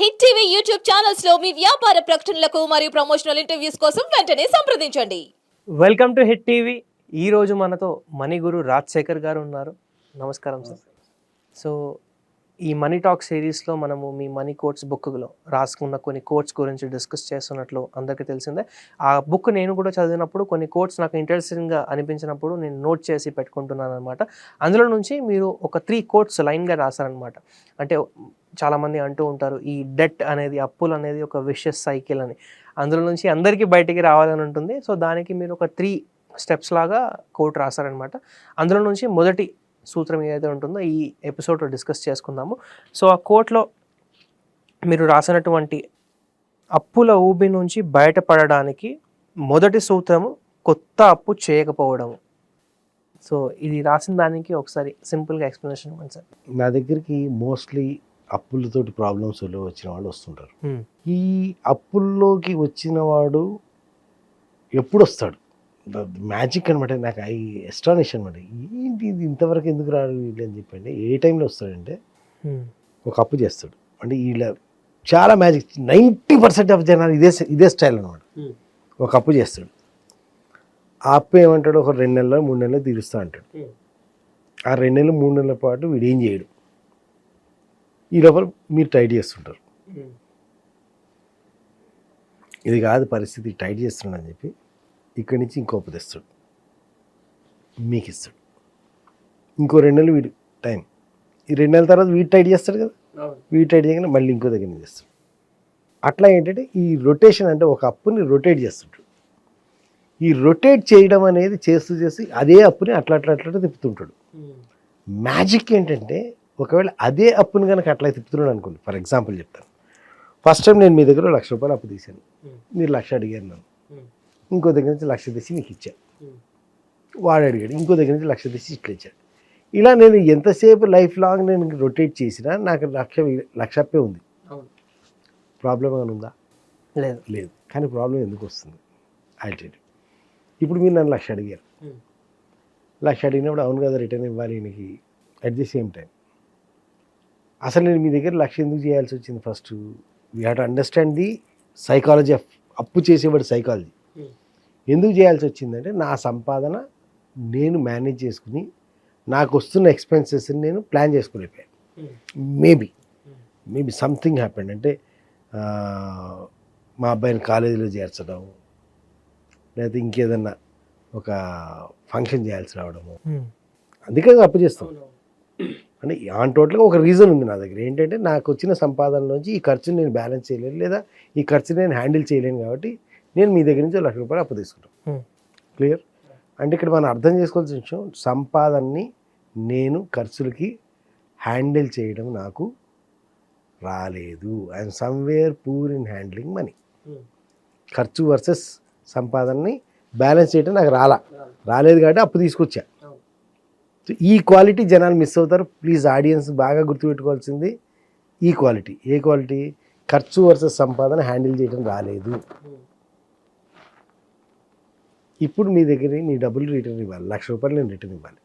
Hit TV YouTube ఛానల్స్లో మీ వ్యాపార ప్రకటనలకు మరియు ప్రమోషనల్ ఇంటర్వ్యూస్ కోసం వెంటనే సంప్రదించండి. Welcome to hit TV. ఈరోజు మనతో మణిగురు రాజశేఖర్ గారు ఉన్నారు. నమస్కారం సార్ సో ఈ మనీ టాక్ సిరీస్లో మనము మీ మనీ కోట్స్ బుక్లో రాసుకున్న కొన్ని కోట్స్ గురించి డిస్కస్ చేస్తున్నట్లు అందరికీ తెలిసిందే. ఆ బుక్ నేను కూడా చదివినప్పుడు కొన్ని కోట్స్ నాకు ఇంట్రెస్టింగ్గా అనిపించినప్పుడు నేను నోట్ చేసి పెట్టుకుంటున్నాను అనమాట అందులో నుంచి మీరు ఒక త్రీ కోట్స్ లైన్గా రాశారనమాట అంటే చాలామంది అంటూ ఉంటారు ఈ డెట్ అనేది అప్పులు అనేది ఒక విషయస్ సైకిల్ అని. అందులో నుంచి అందరికీ బయటికి రావాలని ఉంటుంది. సో దానికి మీరు ఒక త్రీ స్టెప్స్ లాగా కోట్ రాశారనమాట అందులో నుంచి మొదటి సూత్రం ఏదైతే ఉంటుందో ఈ ఎపిసోడ్లో డిస్కస్ చేసుకుందాము. సో ఆ కోట్లో మీరు రాసినటువంటి అప్పుల ఊబి నుంచి బయటపడడానికి మొదటి సూత్రము కొత్త అప్పు చేయకపోవడము. సో ఇది రాసిన దానికి ఒకసారి సింపుల్గా ఎక్స్ప్లెనేషన్ ఇవ్వండి సార్. నా దగ్గరికి మోస్ట్లీ అప్పులతోటి ప్రాబ్లమ్స్ వచ్చిన వాళ్ళు వస్తుంటారు. ఈ అప్పుల్లోకి వచ్చిన వాడు ఎప్పుడు వస్తాడు మ్యాజిక్ అనమాట నాకు ఐ ఎస్టానిష్ అనమాట ఏంటి ఇది ఇంతవరకు ఎందుకు రాడు వీళ్ళు అని చెప్పండి ఏ టైంలో వస్తాడంటే ఒక అప్పు చేస్తాడు. అంటే వీళ్ళ చాలా మ్యాజిక్. నైంటీ పర్సెంట్ ఆఫ్ జనాలు ఇదే ఇదే స్టైల్ అనమాట ఒక అప్పు చేస్తాడు. ఆ అప్పు ఏమంటాడు? ఒక రెండు నెలలు మూడు నెలలు తీరుస్తా అంటాడు. ఆ రెండు నెలలు మూడు నెలల పాటు వీడు ఏం చేయడు. ఈ లోపల మీరు టైట్ చేస్తుంటారు. ఇది కాదు పరిస్థితి. టైట్ చేస్తున్నాడు అని చెప్పి ఇక్కడి నుంచి ఇంకో అప్పు తెస్తాడు. మీకు ఇస్తాడు ఇంకో రెండు నెలలు వీడు టైం. ఈ రెండు నెలల తర్వాత వీడు టైట్ చేస్తాడు కదా? వీడు టైట్ చేయగానే మళ్ళీ ఇంకో దగ్గర నుంచి చేస్తాడు అట్లా ఏంటంటే ఈ రొటేషన్ అంటే ఒక అప్పుని రొటేట్ చేస్తుంటాడు. ఈ రొటేట్ చేయడం అనేది చేస్తూ చేసి అదే అప్పుని అట్లా అట్లా అట్లా తిప్పుతుంటాడు. మ్యాజిక్ ఏంటంటే ఒకవేళ అదే అప్పుని కనుక అట్లా తిప్పుతున్నాడు అనుకోండి ఫర్ ఎగ్జాంపుల్ చెప్తాను. ఫస్ట్ టైం నేను మీ దగ్గర లక్ష రూపాయలు అప్పు తీశాను. మీరు లక్ష అడిగారు నన్ను. ఇంకో దగ్గర నుంచి లక్ష తీసి మీకు ఇచ్చా. వాడు అడిగాడు ఇంకో దగ్గర నుంచి లక్ష తీసి ఇట్లా ఇచ్చాడు ఇలా నేను ఎంతసేపు లైఫ్ లాంగ్ నేను రొటేట్ చేసినా నాకు లక్ష లక్ష అప్పే ఉంది. ప్రాబ్లం ఏమైనా ఉందా? లేదు. లేదు. కానీ ప్రాబ్లం ఎందుకు వస్తుంది? ఐటెడ్ ఇప్పుడు మీరు నన్ను లక్ష అడిగారు. లక్ష అడిగినప్పుడు అవును కదా రిటర్న్ ఇవ్వాలి నీకు అట్ ది సేమ్ టైం అసలు నేను మీ దగ్గర లక్ష ఎందుకు చేయాల్సి వచ్చింది first we have to understand the psychology of అప్పు చేసేవాడి సైకాలజీ ఎందుకు చేయాల్సి వచ్చిందంటే నా సంపాదన నేను మేనేజ్ చేసుకుని నాకు వస్తున్న ఎక్స్పెన్సెస్ని నేను ప్లాన్ చేసుకోలేకపోయాను మేబీ మేబీ సంథింగ్ హ్యాపెండ్ అంటే మా అబ్బాయిని కాలేజీలో చేర్చడం లేకపోతే ఇంకేదన్నా ఒక ఫంక్షన్ చేయాల్సి రావడము. అందుకే అప్పు చేస్తాం. అంటే ఆన్ టోటల్గా ఒక రీజన్ ఉంది నా దగ్గర. ఏంటంటే నాకు వచ్చిన సంపాదనలోంచి ఈ ఖర్చుని నేను బ్యాలెన్స్ చేయలేను లేదా ఈ ఖర్చుని నేను హ్యాండిల్ చేయలేను కాబట్టి నేను మీ దగ్గర నుంచి లక్ష రూపాయలు అప్పు తీసుకుంటాను. క్లియర్? అంటే ఇక్కడ మనం అర్థం చేసుకోవాల్సిన విషయం సంపాదనని నేను ఖర్చులకి హ్యాండిల్ చేయడం నాకు రాలేదు. I'm somewhere poor in handling money. ఖర్చు వర్సెస్ సంపాదనని బ్యాలెన్స్ చేయడం నాకు రాలా. రాలేదు కాబట్టి అప్పు తీసుకొచ్చా. సో ఈ క్వాలిటీ జనాలు మిస్ అవుతారు. ప్లీజ్ ఆడియన్స్ బాగా గుర్తుపెట్టుకోవాల్సింది ఈ క్వాలిటీ. ఏ క్వాలిటీ? ఖర్చు వర్సెస్ సంపాదన హ్యాండిల్ చేయడం రాలేదు. ఇప్పుడు మీ దగ్గర నీ డబ్బులు రిటర్న్ ఇవ్వాలి. లక్ష రూపాయలు నేను రిటర్న్ ఇవ్వాలి.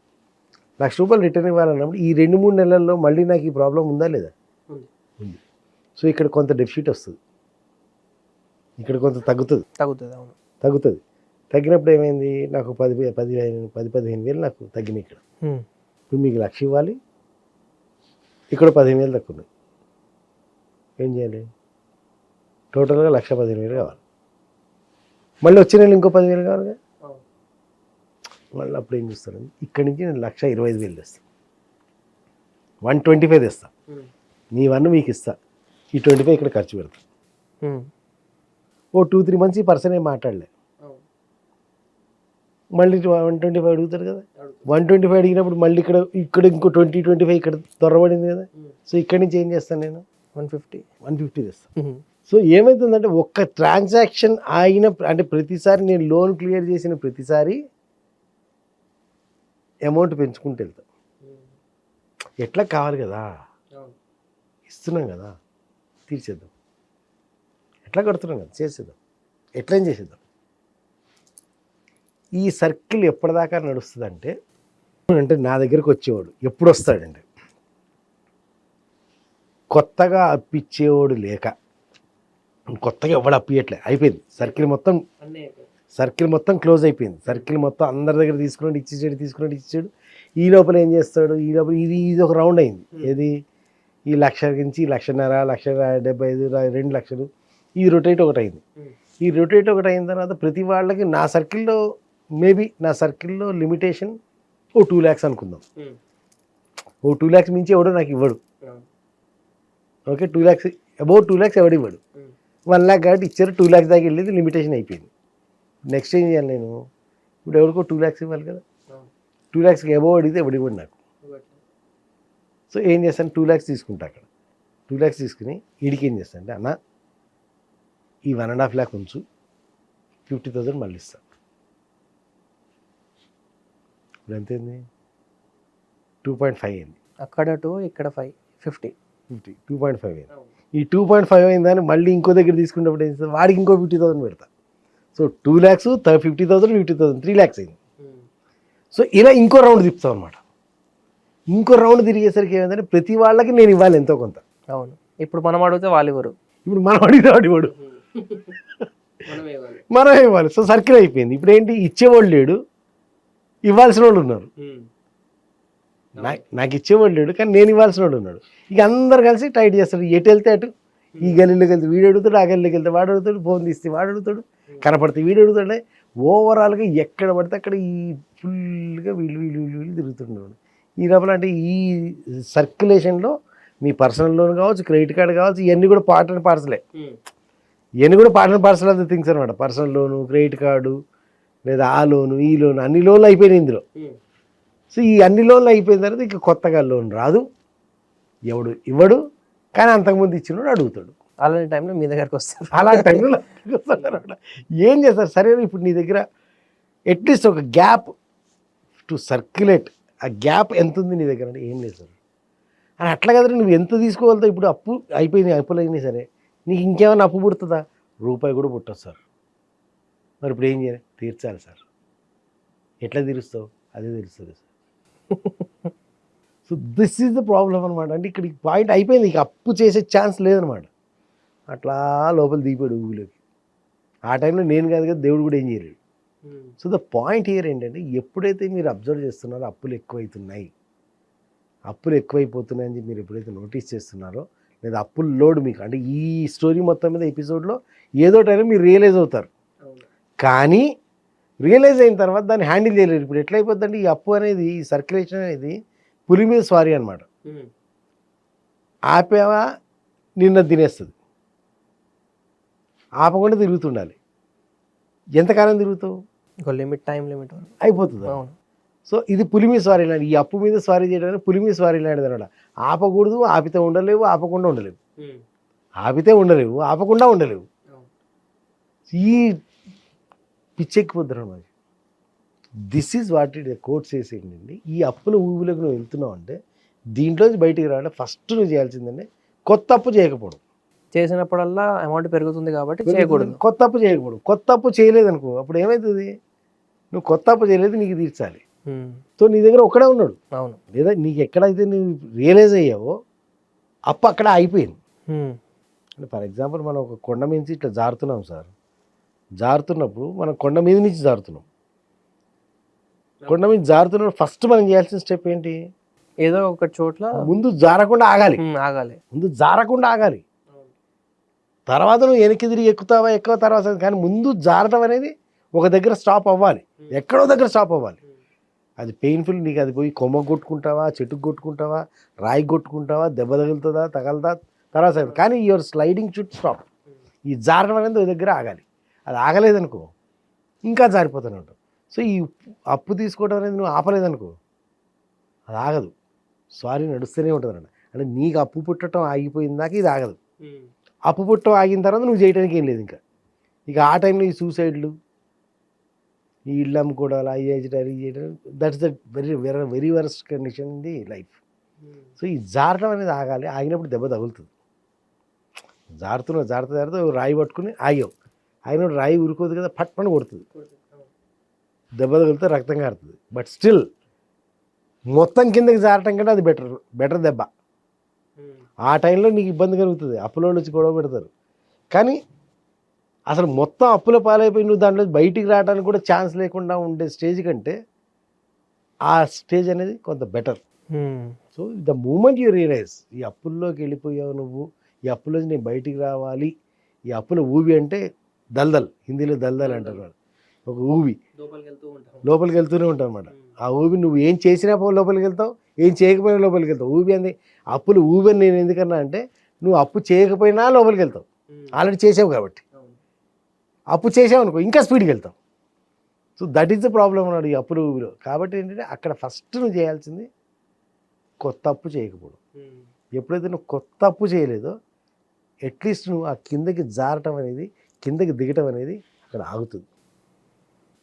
లక్ష రూపాయలు రిటర్న్ ఇవ్వాలన్నప్పుడు ఈ రెండు మూడు నెలల్లో మళ్ళీ నాకు ఈ ప్రాబ్లం ఉందా లేదా? ఉంది. సో ఇక్కడ కొంత డెఫిసిట్ వస్తుంది. ఇక్కడ కొంత తగ్గుతుంది. తగ్గుతుంది అవును. తగ్గుతుంది. తగ్గినప్పుడు ఏమైంది? నాకు పది పదిహేను పది పదిహేను వేలు నాకు తగ్గినాయి ఇక్కడ. ఇప్పుడు మీకు లక్ష ఇవ్వాలి. ఇక్కడ పదిహేను వేలు తక్కువ ఉన్నాయి. ఏం చేయాలి? టోటల్గా లక్ష పదిహేను వేలు కావాలి. మళ్ళీ వచ్చే నెల ఇంకో పదివేలు కావాలి మళ్ళీ అప్పుడు ఏం చేస్తాను ఇక్కడి నుంచి నేను లక్ష ఇరవై ఐదు వేలు తెస్తాను వన్ ట్వంటీ ఫైవ్ తెస్తా. నీ వన్ మీకు ఇస్తా. ఈ ట్వంటీ ఫైవ్ ఇక్కడ ఖర్చు పెడతా. ఓ టూ త్రీ మంత్స్ ఈ పర్సన్ ఏం మాట్లాడలే. మళ్ళీ వన్ ట్వంటీ ఫైవ్ అడుగుతారు కదా. వన్ ట్వంటీ ఫైవ్ అడిగినప్పుడు మళ్ళీ ఇక్కడ ఇక్కడ ఇంకో ట్వంటీ ట్వంటీ ఫైవ్ ఇక్కడ దొరబడింది కదా. సో ఇక్కడి నుంచి ఏం చేస్తాను నేను? One fifty. వన్ ఫిఫ్టీ తెస్తాను సో ఏమవుతుందంటే ఒక్క ట్రాన్సాక్షన్ అయిన అంటే ప్రతిసారి నేను లోన్ క్లియర్ చేసిన ప్రతిసారి అమౌంట్ పెంచుకుంటూ వెళ్తాం. ఎట్లా కావాలి కదా? ఇస్తున్నాం కదా? తీర్చేద్దాం. ఎట్లా కడుతున్నాం కదా? చేసేద్దాం. ఎట్లా చేసేద్దాం? ఈ సర్కిల్ ఎప్పటిదాకా నడుస్తుందంటే అంటే నా దగ్గరకు వచ్చేవాడు ఎప్పుడు వస్తాడండి కొత్తగా అప్పిచ్చేవాడు లేక కొత్తగా ఎవడు అప్పియట్లే అయిపోయింది. సర్కిల్ మొత్తం సర్కిల్ మొత్తం క్లోజ్ అయిపోయింది. సర్కిల్ మొత్తం అందరి దగ్గర తీసుకున్నాడు ఇచ్చేసాడు తీసుకున్నాడు ఇచ్చేసాడు. ఈ లోపల ఏం చేస్తాడు? ఈ లోపల ఇది ఇది ఒక రౌండ్ అయింది. ఏది? ఈ లక్ష నుంచి లక్షన్నర లక్ష డెబ్బై ఐదు రెండు లక్షలు. ఈ రొటేట్ ఒకటి అయింది. ఈ రొటేట్ ఒకటి అయిన తర్వాత ప్రతి వాళ్ళకి నా సర్కిల్లో మేబీ నా సర్కిల్లో లిమిటేషన్ ఓ టూ ల్యాక్స్ అనుకుందాం. ఓ టూ ల్యాక్స్ మించి ఎవడో నాకు ఇవ్వడు. Okay two lakhs about two lakhs ఎవడు ఇవ్వడు. వన్ ల్యాక్ కాబట్టి ఇచ్చారు టూ ల్యాక్స్ దాకా వెళ్ళేది లిమిటేషన్ అయిపోయింది. నెక్స్ట్ ఏం చేయాలి నేను? ఇప్పుడు ఎవరికో టూ ల్యాక్స్ ఇవ్వాలి కదా. టూ ల్యాక్స్కి అబౌవ్ అడిగితే ఎవడు ఇవ్వడు నాకు. సో ఏం చేస్తాను? టూ ల్యాక్స్ తీసుకుంటా అక్కడ. టూ ల్యాక్స్ తీసుకుని వీడికి ఏం చేస్తాను అంటే అన్న ఈ వన్ అండ్ హాఫ్ ల్యాక్ ఉంచు. ఫిఫ్టీ థౌసండ్ మళ్ళీ ఇస్తాను ఇప్పుడు ఎంత అయింది టూ పాయింట్ ఫైవ్ అయింది. అక్కడ టూ ఇక్కడ five fifty fifty two point five అయింది. ఈ టూ పాయింట్ ఫైవ్ అయిందని మళ్ళీ ఇంకో దగ్గర తీసుకున్నప్పుడు ఏం చేస్తా వాడికి ఇంకో ఫిఫ్టీ థౌసండ్ పెడతా. So two lakhs fifty thousand fifty thousand three lakhs అయింది. సో ఇలా ఇంకో రౌండ్ తిప్పుతాం అనమాట ఇంకో రౌండ్ తిరిగేసరికి ఏమైందంటే ప్రతి వాళ్ళకి నేను ఇవ్వాలి ఎంతో కొంత. అవును. ఇప్పుడు మనం అడిగితే వాళ్ళు ఇవ్వరు. ఇప్పుడు మనం అడిగితే వాడు ఇవ్వడు. మనం ఇవ్వాలి. సో సర్కిల్ అయిపోయింది. ఇప్పుడు ఏంటి? ఇచ్చేవాళ్ళు లేడు. ఇవ్వాల్సిన వాళ్ళు ఉన్నారు నాకు ఇచ్చేవాడు లేడు కానీ నేను ఇవ్వాల్సిన వాడు ఉన్నాడు. ఇక అందరు కలిసి టైట్ చేస్తాడు ఎటు వెళ్తే అటు. ఈ గల్లీలోకి వెళ్తే వీడు అడుగుతాడు ఆ గల్లీలోకి వెళ్తే వాడు అడుగుతాడు ఫోన్ తీస్తే వాడు అడుగుతాడు. కనపడితే వీడు అడుగుతాడే ఓవరాల్గా ఎక్కడ పడితే అక్కడ ఈ ఫుల్గా వీళ్ళు వీళ్ళు వీళ్ళు వీళ్ళు తిరుగుతున్నాడు ఈ లోపల అంటే ఈ సర్క్యులేషన్లో మీ పర్సనల్ లోన్ కావచ్చు క్రెడిట్ కార్డ్ కావచ్చు ఇవన్నీ కూడా పార్ట్ అండ్ పార్సలే. ఇవన్నీ కూడా part and parcel of the things అనమాట పర్సనల్ లోను క్రెడిట్ కార్డు లేదా ఆ లోను ఈ లోను అన్ని లోన్లు అయిపోయినాయి ఇందులో. సో ఈ అన్ని లోన్లు అయిపోయిన తర్వాత ఇక కొత్తగా లోన్ రాదు. ఎవడు ఇవ్వడు కానీ అంతకుముందు ఇచ్చినోడు అడుగుతాడు. అలాంటి టైంలో మీ దగ్గరకు వస్తారు. అలాంటి టైంలో. ఏం చేస్తారు? సరే ఇప్పుడు నీ దగ్గర అట్లీస్ట్ ఒక గ్యాప్ టు సర్క్యులేట్ ఆ గ్యాప్ ఎంత ఉంది నీ దగ్గర అంటే ఏం లేదు సార్. అని అట్లా కదా నువ్వు ఎంత తీసుకోగలుగుతావు? ఇప్పుడు అప్పు అయిపోయింది అప్పులు అయినాయి సరే. నీకు ఇంకేమైనా అప్పు పుడుతుందా? రూపాయి కూడా పుట్టదు సార్. మరి ఇప్పుడు ఏం చేయాలి? తీర్చాలి సార్. ఎట్లా తీరుస్తావు? అదే తెలుస్తుంది sir. So this is the problem అనమాట అంటే ఇక్కడ పాయింట్ అయిపోయింది. ఇక అప్పు చేసే ఛాన్స్ లేదనమాట అట్లా లోపల దిగిపోయాడు ఊళ్ళోకి ఆ టైంలో నేను కాదు కదా దేవుడు కూడా ఏం చేయలేడు. సో ద పాయింట్ హియర్ ఏంటంటే ఎప్పుడైతే మీరు అబ్జర్వ్ చేస్తున్నారో అప్పులు ఎక్కువైతున్నాయి. అప్పులు ఎక్కువైపోతున్నాయని చెప్పి మీరు ఎప్పుడైతే నోటీస్ చేస్తున్నారో లేదా అప్పుల లోడ్ మీకు అంటే ఈ స్టోరీ మొత్తం మీద ఎపిసోడ్లో ఏదో టైం మీరు రియలైజ్ అవుతారు. కానీ రియలైజ్ అయిన తర్వాత దాన్ని హ్యాండిల్ చేయలేరు. ఇప్పుడు ఎట్లయిపోద్దంటే ఈ అప్పు అనేది ఈ సర్క్యులేషన్ అనేది పులి మీద స్వారీ అనమాట ఆపేవా నిన్న తినేస్తుంది. ఆపకుండా తిరుగుతుండాలి. ఎంతకాలం తిరుగుతావు? ఇంకో లిమిట్ టైం లిమిట్ అయిపోతుంది? అవును. సో ఇది పులి మీద స్వారీ లాంటి ఈ అప్పు మీద స్వారీ చేయడానికి పులి మీద స్వారీ లాంటిది అనమాట. ఆపకూడదు ఆపితే ఉండలేవు ఆపకుండా ఉండలేవు. ఆపితే ఉండలేవు ఆపకుండా ఉండలేవు. ఈ పిచ్చెక్కిపోద్దురు అన్నమాట this is what it court చేసేయండి ఈ అప్పుల ఊబిలోకి నువ్వు వెళ్తున్నావు అంటే దీంట్లోంచి బయటికి రావాలంటే ఫస్ట్ నువ్వు చేయాల్సిందంటే కొత్త అప్పు చేయకపోవడం. చేసినప్పుడల్లా అమౌంట్ పెరుగుతుంది కాబట్టి చేయకూడదు. కొత్త అప్పు చేయకూడదు. కొత్త అప్పు చేయలేదు అనుకో అప్పుడు ఏమవుతుంది నువ్వు కొత్త అప్పు చేయలేదు నీకు తీర్చాలి. సో నీ దగ్గర ఒక్కడే ఉన్నాడు. అవును. లేదా నీకు ఎక్కడైతే నువ్వు రియలైజ్ అయ్యావో అప్పు అక్కడ అయిపోయింది. అంటే ఫర్ ఎగ్జాంపుల్ మనం ఒక కొండ మీద నుంచి ఇట్లా జారుతున్నాం సార్. జారుతున్నప్పుడు మనం కొండ మీద నుంచి జారుతున్నాం. కొండ మీద జారుతున్నప్పుడు ఫస్ట్ మనం చేయాల్సిన స్టెప్ ఏంటి? ఏదో ఒక చోట్ల ముందు జారకుండా ఆగాలి. ఆగాలి. ముందు జారకుండా ఆగాలి. తర్వాత నువ్వు వెనక్కి తిరిగి ఎక్కుతావా ఎక్కువ తర్వాత కానీ ముందు జారటం అనేది ఒక దగ్గర స్టాప్ అవ్వాలి. ఎక్కడో దగ్గర స్టాప్ అవ్వాలి. అది పెయిన్ఫుల్ నీకు అది పోయి కొమ్మ కొట్టుకుంటావా చెట్టుకు కొట్టుకుంటావా రాయి కొట్టుకుంటావా దెబ్బ తగులుతుందా తగలదా తర్వాత సంగతి. కానీ యువర్ స్లైడింగ్ షుడ్ స్టాప్ ఈ జారడం అనేది ఒక దగ్గర ఆగాలి. అది ఆగలేదనుకో ఇంకా జారిపోతూనే ఉంటావు. సో ఈ అప్పు తీసుకోవడం అనేది నువ్వు ఆపలేదనుకో అది ఆగదు. సారీ నడుస్తూనే ఉంటుంది అంటే నీకు అప్పు పుట్టడం ఆగిపోయిందాక ఇది ఆగదు. అప్పు పుట్టడం ఆగిన తర్వాత నువ్వు చేయడానికి ఏం లేదు ఇంకా. ఇక ఆ టైంలో ఈ సూసైడ్లు ఈ ఇళ్ళు అమ్ముకోవడాలు అవి చేయడం that's the very very very worst condition in the life so ఈ జారటం అనేది ఆగాలి ఆగినప్పుడు దెబ్బ తగులుతుంది. జారుతున్నావు జారుతూ జారుతూ రాయి పట్టుకుని ఆగావు. ఆగినప్పుడు రాయి ఉరుకోదు కదా పట్టుకొని కొడుతుంది. దెబ్బ తగిలితే రక్తం కారుతుంది. బట్ స్టిల్ మొత్తం కిందకి జారటం కంటే అది బెటర్ బెటర్ దెబ్బ. ఆ టైంలో నీకు ఇబ్బంది కలుగుతుంది. అప్పులో వచ్చి గొడవ పెడతారు. కానీ అసలు మొత్తం అప్పుల పాలైపోయి నువ్వు దాంట్లో బయటికి రావడానికి కూడా ఛాన్స్ లేకుండా ఉండే స్టేజ్ కంటే ఆ స్టేజ్ అనేది కొంత better. Hmm. So the moment you realise ఈ అప్పుల్లోకి వెళ్ళిపోయావు నువ్వు ఈ అప్పుల్లోంచి నేను బయటికి రావాలి ఈ అప్పుల ఊబి అంటే దల్దల్ హిందీలో దల్దల్ అంటారు వాళ్ళు. ఒక ఊబి. లోపలికి వెళ్తూనే ఉంటావు అనమాట ఆ ఊబి నువ్వు ఏం చేసినా పో లోపలికి వెళ్తావు. ఏం చేయకపోయినా లోపలికి వెళ్తావు. ఊబి అంది. అప్పులు ఊబి అని నేను ఎందుకన్నా అంటే నువ్వు అప్పు చేయకపోయినా లోపలికి వెళ్తావు. ఆల్రెడీ చేసావు కాబట్టి. అప్పు చేసావు అనుకో ఇంకా స్పీడ్కి వెళ్తావు. So that is the problem అన్నాడు ఈ అప్పులు ఊబిలో. కాబట్టి ఏంటంటే అక్కడ ఫస్ట్ నువ్వు చేయాల్సింది కొత్త అప్పు చేయకపోవడం. ఎప్పుడైతే నువ్వు కొత్త అప్పు చేయలేదో అట్లీస్ట్ నువ్వు ఆ కిందకి జారటం అనేది కిందకి దిగటం అనేది అక్కడ ఆగుతుంది.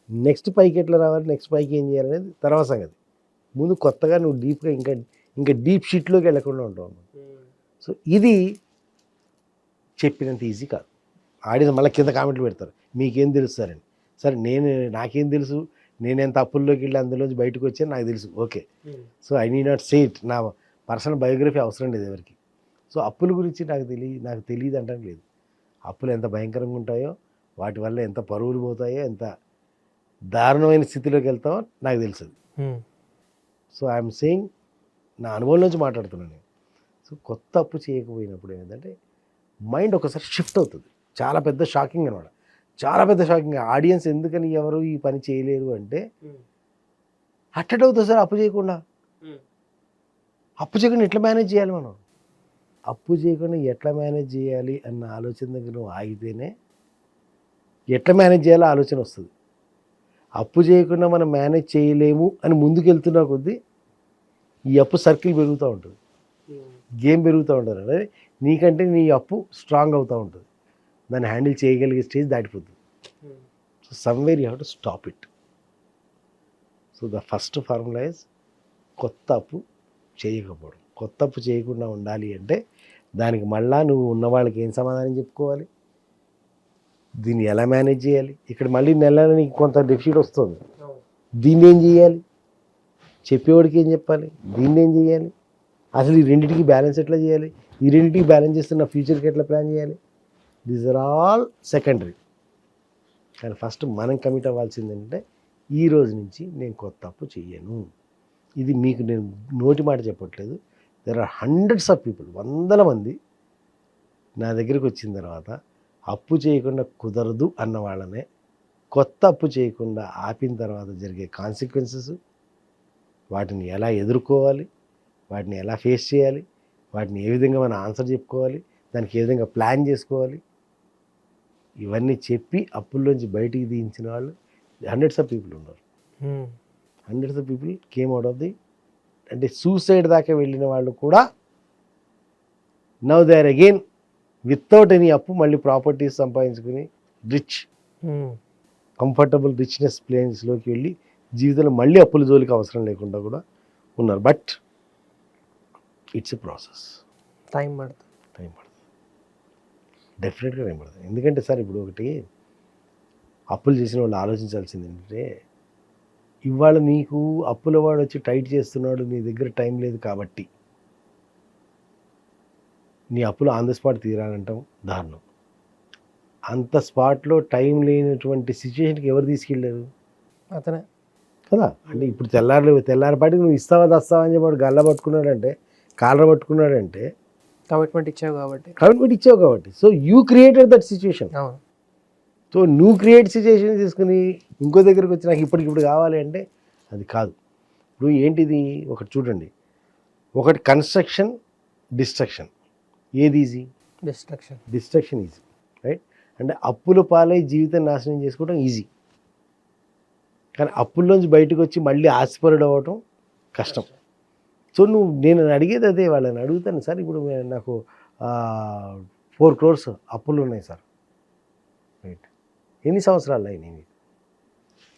నెక్స్ట్ పైకి ఎట్లా రావాలి? నెక్స్ట్ పైకి ఏం చేయాలనేది తర్వాత సంగతి. ముందు కొత్తగా నువ్వు డీప్గా ఇంకా ఇంకా డీప్ షీట్లోకి వెళ్ళకుండా ఉంటావు. సో ఇది చెప్పినంత ఈజీ కాదు. ఆడియన్స్ మళ్ళీ కింద కామెంట్లు పెడతారు. మీకేం తెలుస్తారని సరే నేను నాకేం తెలుసు? నేను ఎంత అప్పుల్లోకి వెళ్ళి అందులోంచి బయటకు వచ్చాను? నాకు తెలుసు. Okay. So I need not say it. నా పర్సనల్ బయోగ్రఫీ అవసరం లేదు ఎవరికి. సో అప్పుల గురించి నాకు తెలియ నాకు తెలియదు అంటానికి లేదు. అప్పులు ఎంత భయంకరంగా ఉంటాయో వాటి వల్ల ఎంత పరువులు పోతాయో ఎంత దారుణమైన స్థితిలోకి వెళ్తామో నాకు తెలుసు హ్మ్. సో ఐఎమ్ సేయింగ్ నా అనుభవం నుంచి మాట్లాడుతున్నాను నేను. సో కొత్త అప్పు చేయకపోయినప్పుడు ఏంటంటే మైండ్ ఒకసారి షిఫ్ట్ అవుతుంది. చాలా పెద్ద షాకింగ్ అనమాట చాలా పెద్ద షాకింగ్ ఆడియన్స్ ఎందుకని ఎవరు ఈ పని చేయలేరు అంటే అట్టడి అవుతుంది సార్ అప్పు చేయకుండా. అప్పు చేయకుండా ఎట్లా మేనేజ్ చేయాలి మనం? అప్పు చేయకుండా ఎట్లా మేనేజ్ చేయాలి అన్న ఆలోచన దగ్గర నువ్వు ఆగితేనే ఎట్లా మేనేజ్ చేయాలో ఆలోచన వస్తుంది. అప్పు చేయకుండా మనం మేనేజ్ చేయలేము అని ముందుకు వెళ్తున్నా కొద్దీ ఈ అప్పు సర్కిల్ పెరుగుతూ ఉంటుంది. గేమ్ పెరుగుతూ ఉంటుంది. అంటే నీకంటే నీ అప్పు స్ట్రాంగ్ అవుతూ ఉంటుంది. దాన్ని హ్యాండిల్ చేయగలిగే స్టేజ్ దాటిపోతుంది. So somewhere you have to stop it so the first formula is కొత్త అప్పు చేయకపోవడం. కొత్త అప్పు చేయకుండా ఉండాలి అంటే దానికి మళ్ళా నువ్వు ఉన్న వాళ్ళకి ఏం సమాధానం చెప్పుకోవాలి? దీన్ని ఎలా మేనేజ్ చేయాలి? ఇక్కడ మళ్ళీ నెల నీకు కొంత డెఫిసిట్ వస్తుంది. దీన్ని ఏం చేయాలి? చెప్పేవాడికి ఏం చెప్పాలి? దీన్ని ఏం చేయాలి? అసలు ఈ రెండింటికి బ్యాలెన్స్ ఎట్లా చేయాలి? ఈ రెండింటికి బ్యాలెన్స్ చేస్తున్న ఫ్యూచర్కి ఎట్లా ప్లాన్ చేయాలి? దీస్ ఆర్ ఆల్ సెకండరీ కానీ ఫస్ట్ మనం కమిట్ అవ్వాల్సింది ఏంటంటే ఈ రోజు నుంచి నేను కొత్త అప్పు చెయ్యను. ఇది మీకు నేను నోటి మాట చెప్పట్లేదు. There are hundreds of people వందల మంది నా దగ్గరికి వచ్చిన తర్వాత అప్పు చేయకుండా కుదరదు అన్న వాళ్ళనే కొత్త అప్పు చేయకుండా ఆపిన తర్వాత జరిగే కాన్సిక్వెన్సెస్ వాటిని ఎలా ఎదుర్కోవాలి వాటిని ఎలా ఫేస్ చేయాలి వాటిని ఏ విధంగా మనం ఆన్సర్ చెప్పుకోవాలి దానికి ఏ విధంగా ప్లాన్ చేసుకోవాలి ఇవన్నీ చెప్పి అప్పుల్లోంచి బయటికి దించిన వాళ్ళు హండ్రెడ్స్ ఆఫ్ పీపుల్ ఉన్నారు. Hundreds of people came out of the అంటే సూసైడ్ దాకా వెళ్ళిన వాళ్ళు కూడా now they are again without any అప్పు మళ్ళీ ప్రాపర్టీస్ సంపాదించుకుని రిచ్. కంఫర్టబుల్ రిచ్నెస్ ప్లేన్స్లోకి వెళ్ళి జీవితంలో మళ్ళీ అప్పుల జోలికి అవసరం లేకుండా కూడా ఉన్నారు. But it's a process time పడుతుంది. టైం పడుతుంది. డెఫినెట్గా టైం పడుతుంది. ఎందుకంటే సార్ ఇప్పుడు ఒకటి అప్పులు చేసిన వాళ్ళు ఆలోచించాల్సింది ఏంటంటే ఇవాళ నీకు అప్పుల వాడు వచ్చి టైట్ చేస్తున్నాడు నీ దగ్గర టైం లేదు కాబట్టి. నీ అప్పులు ఆన్ ద స్పాట్ తీరాలంటాం దారుణం. అంత స్పాట్లో టైం లేనటువంటి సిచ్యువేషన్కి ఎవరు తీసుకెళ్ళారు? అతనే. కదా? అంటే ఇప్పుడు తెల్లారి తెల్లారిపాటికి నువ్వు ఇస్తావా దస్తావా అని చెప్పి గల్ల పట్టుకున్నాడంటే కాలర పట్టుకున్నాడంటే కమిట్మెంట్ ఇచ్చావు కాబట్టి. కమిట్మెంట్ ఇచ్చావు కాబట్టి. So you created that situation so నువ్వు క్రియేట్ సిచ్యువేషన్ తీసుకుని ఇంకో దగ్గరికి వచ్చి నాకు ఇప్పటికిప్పుడు కావాలి అంటే అది కాదు. ఇప్పుడు ఏంటిది? ఒకటి చూడండి. ఒకటి కన్స్ట్రక్షన్ డిస్ట్రక్షన్ ఏది easy destruction destruction easy right అంటే అప్పుల పాలై జీవితం నాశనం చేసుకోవడం ఈజీ కానీ అప్పుల్లోంచి బయటకు వచ్చి మళ్ళీ ఆశపరుడు అవ్వటం కష్టం. సో నువ్వు నేను అడిగేది అదే వాళ్ళని అడుగుతాను సార్ ఇప్పుడు నాకు ఫోర్ క్రోర్స్ అప్పులు ఉన్నాయి సార్. రైట్ ఎన్ని సంవత్సరాలు అయినాయి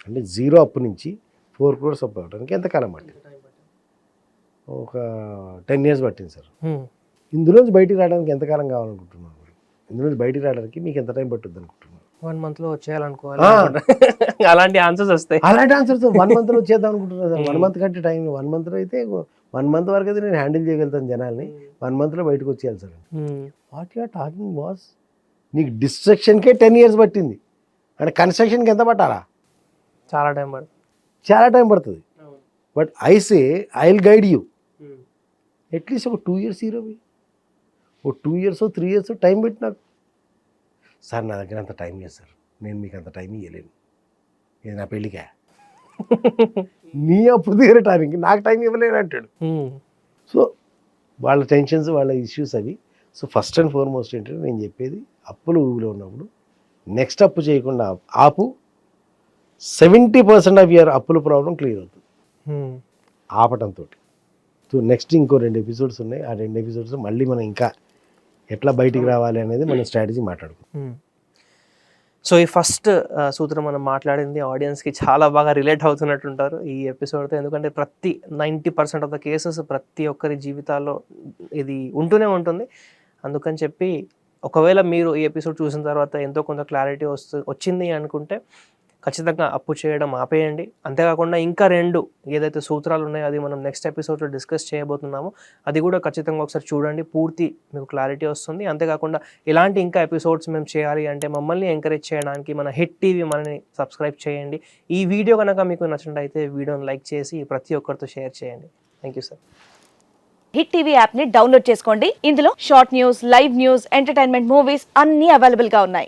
అంటే జీరో అప్పు నుంచి ఫోర్ క్రోర్స్ అప్పు అవ్వడానికి ఎంతకాలం పట్టింది? ఒక టెన్ ఇయర్స్ పట్టింది సార్. ఇందులోంచి బయటికి రావడానికి ఎంతకాలం కావాలనుకుంటున్నాను ఇందులోంచి బయటికి రావడానికి మీకు ఎంత టైం పట్టుద్ది అనుకుంటున్నాను వన్ మంత్లో వచ్చేయాలనుకోవాలి. అలాంటి ఆన్సర్స్ వస్తాయి. అలాంటి ఆన్సర్స్ వన్ మంత్లో చేద్దాం అనుకుంటున్నా సార్ వన్ మంత్ కంటే టైం వన్ మంత్లో అయితే వన్ మంత్ వరకు అయితే నేను హ్యాండిల్ చేయగలుగుతాను జనాల్ని. వన్ మంత్లో బయటకు వచ్చేయాలి sir. Hmm. What you're talking boss నీకు డిస్ట్రక్షన్కే టెన్ ఇయర్స్ పట్టింది. అంటే కన్స్ట్రక్షన్కి ఎంత పట్టారా చాలా టైం పడుతుంది. చాలా టైం పడుతుంది. But I say I will guide you at least ఒక టూ ఇయర్స్ హీరోవి ఓ two years three years time పెట్టి నాకు సార్ నా దగ్గర అంత టైం లేదు సార్. నేను మీకు అంత టైం ఇవ్వలేను ఇది నా పెళ్ళికా? నీ అప్పు తీరటానికి నాకు టైం ఇవ్వలేను అంటాడు. సో వాళ్ళ టెన్షన్స్ వాళ్ళ ఇష్యూస్ అవి. సో ఫస్ట్ అండ్ ఫార్మోస్ట్ ఏంటంటే నేను చెప్పేది అప్పులు ఊబిలో ఉన్నప్పుడు నెక్స్ట్ అప్పు చేయకుండా ఆపు. సెవెంటీ పర్సెంట్ ఆఫ్ ఇయర్ అప్పుల ప్రాబ్లం క్లియర్ అవుతుంది. ఆపటంతో సో నెక్స్ట్ ఇంకో రెండు ఎపిసోడ్స్ ఉన్నాయి. ఆ రెండు ఎపిసోడ్స్ మళ్ళీ మనం ఇంకా ఎట్లా బయటికి రావాలి అనేది మనం స్ట్రాటజీ మాట్లాడుకుందాం. Hmm. సో ఈ ఫస్ట్ సూత్రం మనం మాట్లాడింది ఆడియన్స్కి చాలా బాగా రిలేట్ అవుతున్నట్టుంటారు ఈ ఎపిసోడ్తో ఎందుకంటే ప్రతి ninety percent of the cases ప్రతి ఒక్కరి జీవితాల్లో ఇది ఉంటూనే ఉంటుంది. అందుకని చెప్పి ఒకవేళ మీరు ఈ ఎపిసోడ్ చూసిన తర్వాత ఎంతో కొంత క్లారిటీ వస్తు వచ్చింది అనుకుంటే ఖచ్చితంగా అప్పు చేయడం ఆపేయండి. అంతేకాకుండా ఇంకా రెండు ఏదైతే సూత్రాలు ఉన్నాయో అది మనం నెక్స్ట్ ఎపిసోడ్లో డిస్కస్ చేయబోతున్నామో. అది కూడా ఖచ్చితంగా ఒకసారి చూడండి. పూర్తి మీకు క్లారిటీ వస్తుంది. అంతేకాకుండా ఇలాంటి ఇంకా ఎపిసోడ్స్ మేము చేయాలి అంటే మమ్మల్ని ఎంకరేజ్ చేయడానికి మన హిట్ టీవీ మనని సబ్స్క్రైబ్ చేయండి. ఈ వీడియో కనుక మీకు నచ్చినట్టయితే వీడియోని లైక్ చేసి ప్రతి ఒక్కరితో షేర్ చేయండి. Thank you sir Hit TV యాప్ని డౌన్లోడ్ చేసుకోండి. ఇందులో short news live news entertainment movies అన్ని అవైలబుల్గా ఉన్నాయి.